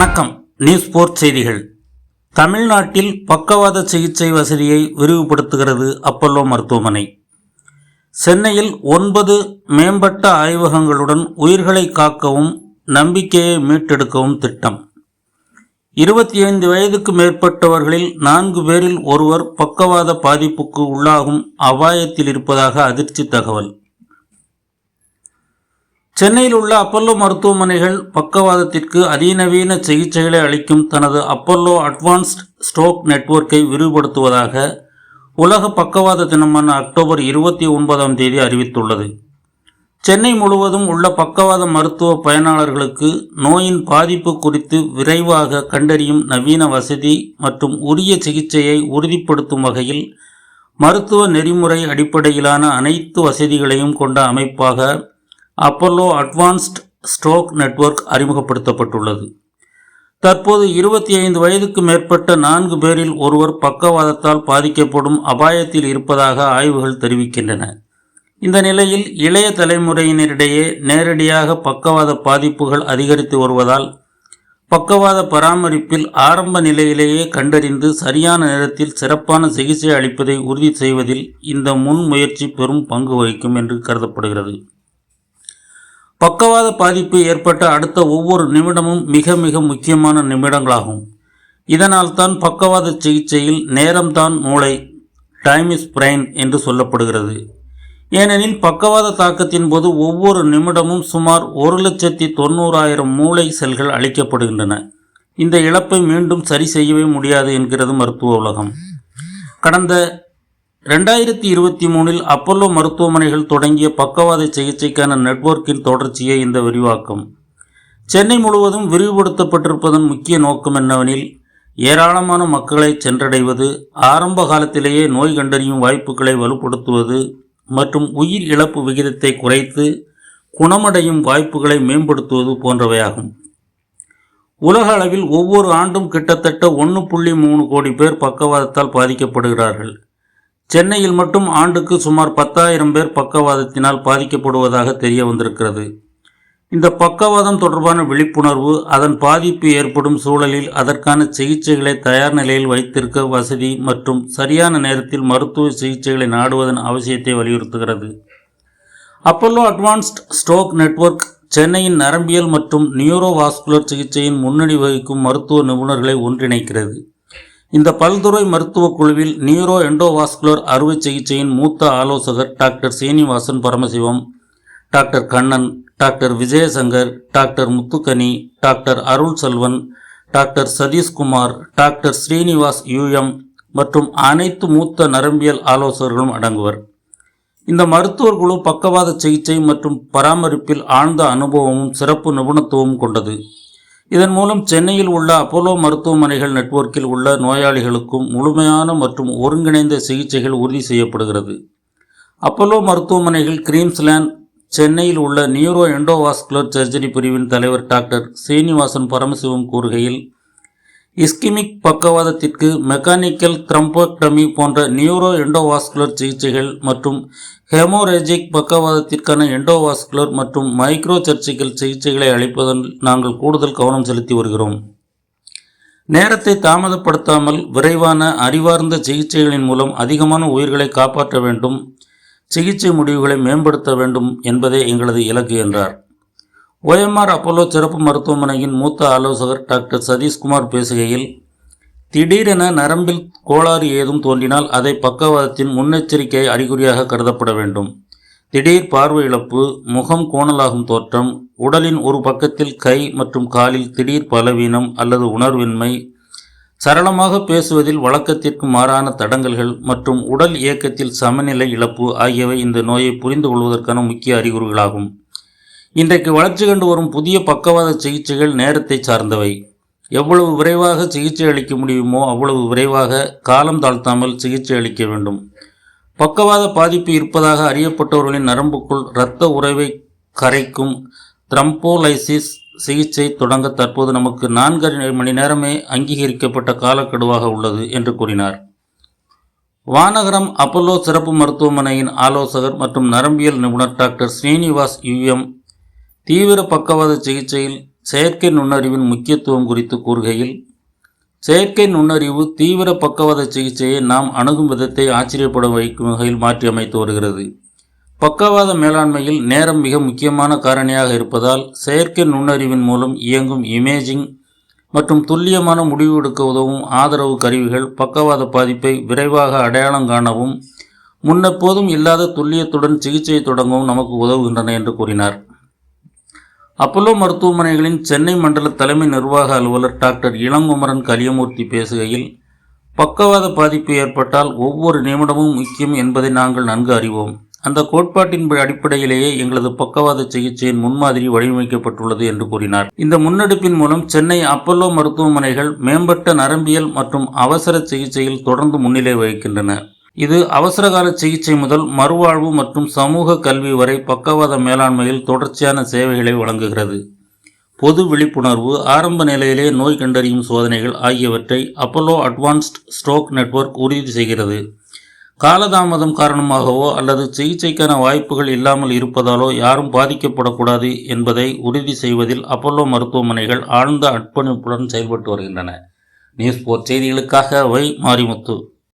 வணக்கம். News board செய்திகள். தமிழ்நாட்டில் பக்கவாத சிகிச்சை வசதியை விரிவுபடுத்துகிறது அப்பல்லோ மருத்துவமனை. சென்னையில் ஒன்பது மேம்பட்ட ஆய்வகங்களுடன் உயிர்களை காக்கவும் நம்பிக்கையை மீட்டெடுக்கவும் திட்டம். இருபத்தி ஐந்து வயதுக்கு மேற்பட்டவர்களில் நான்கு பேரில் ஒருவர் பக்கவாத பாதிப்புக்கு உள்ளாகும் அபாயத்தில் இருப்பதாக அதிர்ச்சி தகவல். சென்னையில் உள்ள அப்பல்லோ மருத்துவமனைகள் பக்கவாதத்திற்கு அதிநவீன சிகிச்சைகளை அளிக்கும் தனது அப்பல்லோ அட்வான்ஸ்ட் ஸ்ட்ரோக் நெட்வொர்க்கை விரிவுபடுத்துவதாக உலக பக்கவாத தினமான அக்டோபர் இருபத்தி ஒன்பதாம் தேதி அறிவித்துள்ளது. சென்னை முழுவதும் உள்ள பக்கவாத மருத்துவ பயனாளர்களுக்கு நோயின் பாதிப்பு குறித்து விரைவாக கண்டறியும் நவீன வசதி மற்றும் உரிய சிகிச்சையை உறுதிப்படுத்தும் வகையில் மருத்துவ நெறிமுறை அடிப்படையிலான அனைத்து வசதிகளையும் கொண்ட அமைப்பாக அப்பல்லோ அட்வான்ஸ்ட் ஸ்ட்ரோக் நெட்வொர்க் அறிமுகப்படுத்தப்பட்டுள்ளது. தற்போது இருபத்தி ஐந்து வயதுக்கு மேற்பட்ட நான்கு பேரில் ஒருவர் பக்கவாதத்தால் பாதிக்கப்படும் அபாயத்தில் இருப்பதாக ஆய்வுகள் தெரிவிக்கின்றன. இந்த நிலையில் இளைய தலைமுறையினரிடையே நேரடியாக பக்கவாத பாதிப்புகள் அதிகரித்து வருவதால் பக்கவாத பராமரிப்பில் ஆரம்ப நிலையிலேயே கண்டறிந்து சரியான நேரத்தில் சிறப்பான சிகிச்சை அளிப்பதை உறுதி செய்வதில் இந்த முன்முயற்சி பெரும் பங்கு வகிக்கும் என்று கருதப்படுகிறது. பக்கவாத பாதிப்பு ஏற்பட்ட அடுத்த ஒவ்வொரு நிமிடமும் மிக மிக முக்கியமான நிமிடங்களாகும். இதனால் தான் பக்கவாத சிகிச்சையில் நேரம்தான் மூளை டைம் இஸ் பிரைன் என்று சொல்லப்படுகிறது. ஏனெனில் பக்கவாத தாக்கத்தின் போது ஒவ்வொரு நிமிடமும் சுமார் ஒரு லட்சத்தி தொண்ணூறாயிரம் மூளை செல்கள் அழிக்கப்படுகின்றன. இந்த இழப்பை மீண்டும் சரி செய்யவே முடியாது என்கிறது மருத்துவ உலகம். கடந்த ரெண்டாயிரத்தி இருபத்தி மூணில் அப்பல்லோ மருத்துவமனைகள் தொடங்கிய பக்கவாத சிகிச்சைக்கான நெட்வொர்க்கின் தொடர்ச்சியே இந்த விரிவாக்கம். சென்னை முழுவதும் விரிவுபடுத்தப்பட்டிருப்பதன் முக்கிய நோக்கம் என்னவெனில் ஏராளமான மக்களை சென்றடைவது ஆரம்ப காலத்திலேயே நோய் கண்டறியும் வாய்ப்புகளை வலுப்படுத்துவது மற்றும் உயிர் இழப்பு விகிதத்தை குறைத்து குணமடையும் வாய்ப்புகளை மேம்படுத்துவது போன்றவையாகும். உலக அளவில் ஒவ்வொரு ஆண்டும் கிட்டத்தட்ட ஒன்று புள்ளி மூணு கோடி பேர் பக்கவாதத்தால் பாதிக்கப்படுகிறார்கள். சென்னையில் மட்டும் ஆண்டுக்கு சுமார் பத்தாயிரம் பேர் பக்கவாதத்தினால் பாதிக்கப்படுவதாக தெரிய வந்திருக்கிறது. இந்த பக்கவாதம் தொடர்பான விழிப்புணர்வு அதன் பாதிப்பு ஏற்படும் சூழலில் அதற்கான சிகிச்சைகளை தயார் நிலையில் வைத்திருக்க வசதி மற்றும் சரியான நேரத்தில் மருத்துவ சிகிச்சைகளை நாடுவதன் அவசியத்தை வலியுறுத்துகிறது. அப்பல்லோ அட்வான்ஸ்ட் ஸ்ட்ரோக் நெட்வொர்க் சென்னையின் நரம்பியல் மற்றும் நியூரோவாஸ்குலர் சிகிச்சையின் முன்னணி வகிக்கும் மருத்துவ நிபுணர்களை ஒன்றிணைக்கிறது. இந்த பல்துறை மருத்துவக் குழுவில் நியூரோ எண்டோவாஸ்குலர் அறுவை சிகிச்சையின் மூத்த ஆலோசகர் doctor Srinivasan Paramasivam doctor Kannan doctor Vijayasankar doctor Muthukani doctor Arul Selvan doctor Sathishkumar doctor Srinivas UM மற்றும் அனைத்து மூத்த நரம்பியல் ஆலோசகர்களும் அடங்குவர். இந்த மருத்துவர் குழு பக்கவாத சிகிச்சை மற்றும் பராமரிப்பில் ஆழ்ந்த அனுபவமும் சிறப்பு நிபுணத்துவமும் கொண்டது. இதன் மூலம் சென்னையில் உள்ள அப்போலோ மருத்துவமனைகள் நெட்வொர்க்கில் உள்ள நோயாளிகளுக்கும் முழுமையான மற்றும் ஒருங்கிணைந்த சிகிச்சைகள் உறுதி செய்யப்படுகிறது. அப்போலோ மருத்துவமனைகள் கிரீம்ஸ்லேண்ட் சென்னையில் உள்ள நியூரோ எண்டோவாஸ்குலர் சர்ஜரி பிரிவின் தலைவர் டாக்டர் சீனிவாசன் பரமசிவம் கூறுகையில் இஸ்கிமிக் பக்கவாதத்திற்கு மெக்கானிக்கல் த்ரம்போக்டமி போன்ற நியூரோ எண்டோவாஸ்குலர் சிகிச்சைகள் மற்றும் ஹெமோரேஜிக் பக்கவாதத்திற்கான எண்டோவாஸ்குலர் மற்றும் மைக்ரோ சர்ச்சிக்கல் சிகிச்சைகளை அளிப்பதில் நாங்கள் கூடுதல் கவனம் செலுத்தி வருகிறோம். நேரத்தை தாமதப்படுத்தாமல் விரைவான அறிவார்ந்த சிகிச்சைகளின் மூலம் அதிகமான உயிர்களை காப்பாற்ற வேண்டும் சிகிச்சை முடிவுகளை மேம்படுத்த வேண்டும் என்பதே எங்களது இலக்கு என்றார். ஓஎம்ஆர் அப்போலோ சிறப்பு மருத்துவமனையின் மூத்த ஆலோசகர் டாக்டர் சதீஷ்குமார் பேசுகையில் திடீரென நரம்பில் கோளாறு ஏதும் தோன்றினால் அதை பக்கவாதத்தின் முன்னெச்சரிக்கை அறிகுறியாக கருதப்பட வேண்டும். திடீர் பார்வை இழப்பு முகம் கோணலாகும் தோற்றம் உடலின் ஒரு பக்கத்தில் கை மற்றும் காலில் திடீர் பலவீனம் அல்லது உணர்வின்மை சரளமாக பேசுவதில் வழக்கத்திற்கு மாறான தடங்கல்கள் மற்றும் உடல் இயக்கத்தில் சமநிலை இழப்பு ஆகியவை இந்த நோயை புரிந்து கொள்வதற்கான முக்கிய அறிகுறிகளாகும். இன்றைக்கு வளர்ச்சி கண்டு வரும் புதிய பக்கவாத சிகிச்சைகள் நேரத்தை சார்ந்தவை. எவ்வளவு விரைவாக சிகிச்சை அளிக்க முடியுமோ அவ்வளவு விரைவாக காலம் தாழ்த்தாமல் சிகிச்சை அளிக்க வேண்டும். பக்கவாத பாதிப்பு இருப்பதாக அறியப்பட்டவர்களின் நரம்புக்குள் இரத்த உறவை கரைக்கும் த்ரம்போலைசிஸ் சிகிச்சை தொடங்க தற்போது நமக்கு நான்கரை மணி நேரமே அங்கீகரிக்கப்பட்ட காலக்கெடுவாக உள்ளது என்று கூறினார். வானகரம் அப்பல்லோ சிறப்பு மருத்துவமனையின் ஆலோசகர் மற்றும் நரம்பியல் நிபுணர் டாக்டர் ஸ்ரீனிவாஸ் யுஎம் தீவிர பக்கவாத சிகிச்சையில் செயற்கை நுண்ணறிவின் முக்கியத்துவம் குறித்து கூறுகையில் செயற்கை நுண்ணறிவு தீவிர பக்கவாத சிகிச்சையை நாம் அணுகும் விதத்தை ஆச்சரியப்பட வைக்கும் வகையில் மாற்றி அமைத்து வருகிறது. பக்கவாத மேலாண்மையில் நேரம் மிக முக்கியமான காரணியாக இருப்பதால் செயற்கை நுண்ணறிவின் மூலம் இயங்கும் இமேஜிங் மற்றும் துல்லியமான முடிவு எடுக்க உதவும் ஆதரவு கருவிகள் பக்கவாத பாதிப்பை விரைவாக அடையாளம் காணவும் முன்னெப்போதும் இல்லாத துல்லியத்துடன் சிகிச்சையை தொடங்கவும் நமக்கு உதவுகின்றன என்று கூறினார். அப்பல்லோ மருத்துவமனைகளின் சென்னை மண்டல தலைமை நிர்வாக அலுவலர் டாக்டர் இளங்குமரன் கலியமூர்த்தி பேசுகையில் பக்கவாத பாதிப்பு ஏற்பட்டால் ஒவ்வொரு நிமிடமும் முக்கியம் என்பதை நாங்கள் நன்கு அறிவோம். அந்த கோட்பாட்டின் அடிப்படையிலேயே எங்களது பக்கவாத சிகிச்சையின் முன்மாதிரி வடிவமைக்கப்பட்டுள்ளது என்று கூறினார். இந்த முன்னெடுப்பின் மூலம் சென்னை அப்பல்லோ மருத்துவமனைகள் மேம்பட்ட நரம்பியல் மற்றும் அவசர சிகிச்சையில் தொடர்ந்து முன்னிலை வகிக்கின்றன. இது அவசரகால சிகிச்சை முதல் மறுவாழ்வு மற்றும் சமூக கல்வி வரை பக்கவாத மேலாண்மையில் தொடர்ச்சியான சேவைகளை வழங்குகிறது. பொது விழிப்புணர்வு ஆரம்ப நிலையிலே நோய் கண்டறியும் சோதனைகள் ஆகியவற்றை அப்பல்லோ அட்வான்ஸ்ட் ஸ்ட்ரோக் நெட்வொர்க் உறுதி செய்கிறது. காலதாமதம் காரணமாகவோ அல்லது சிகிச்சைக்கான வாய்ப்புகள் இல்லாமல் இருப்பதாலோ யாரும் பாதிக்கப்படக்கூடாது என்பதை உறுதி செய்வதில் அப்பல்லோ மருத்துவமனைகள் ஆழ்ந்த அர்ப்பணிப்புடன் செயல்பட்டு வருகின்றன. நியூஸ் போர் செய்திகளுக்காக வை மாரிமுத்து.